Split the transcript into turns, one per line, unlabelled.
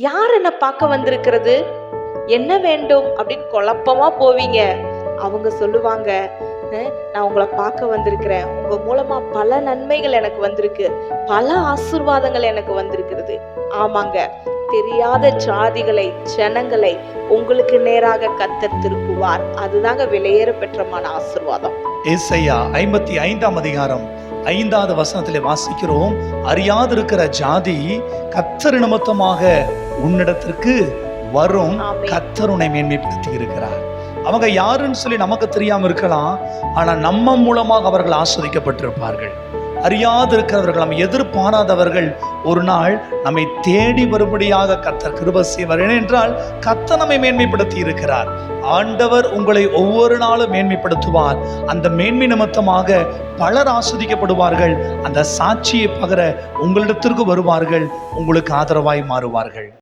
யார் என்னை பார்க்க வந்திருக்கிறது? என்ன வேண்டும் அப்படின்னு குழப்பமா போவீங்க. அவங்க சொல்லுவாங்க நான் உங்களை பார்க்க வந்திருக்கிறேன். உங்க மூலமா பல நன்மைகள் எனக்கு வந்திருக்கு. பல ஆசீர்வாதங்கள் எனக்கு வந்திருக்கிறது. ஆமாங்க. தெரியாத ஜாதிகளை ஜனங்களை உங்களுக்கு நேராக கத்தர் திருப்புவார். அதுதாங்க விலையேற பெற்றமான ஆசீர்வாதம்.
ஐம்பத்தி ஐந்தாம் அதிகாரம். ஐந்தாவது வசனத்திலே வாசிக்கிறோம். அறியாதிருக்கிற ஜாதி கத்தர் நிமித்தமாக உன்னிடத்திற்கு வரும்.
ஆமென்.
கத்தர் உன்னை மேன்மைப்படுத்தி இருக்கிறார். அவங்க யாருன்னு சொல்லி நமக்கு தெரியாம இருக்கலாம். ஆனா நம்ம மூலமாக அவர்கள் ஆஸ்வதிக்கப்பட்டிருப்பார்கள். அறியாதிருக்கிறவர்கள் நம்ம எதிர்பாராதவர்கள் ஒரு நாள் நம்மை தேடி வரும்படியாக கத்தர் கிருப செய்வார் ஏனென்றால் கத்த நம்மை மேன்மைப்படுத்தி இருக்கிறார். ஆண்டவர் உங்களை ஒவ்வொரு நாளும் மேன்மைப்படுத்துவார். அந்த மேன்மை நிமித்தமாக பலர் ஆஸ்வதிக்கப்படுவார்கள். அந்த சாட்சியை பகர உங்களிடத்திற்கு வருவார்கள். உங்களுக்கு ஆதரவாய் மாறுவார்கள்.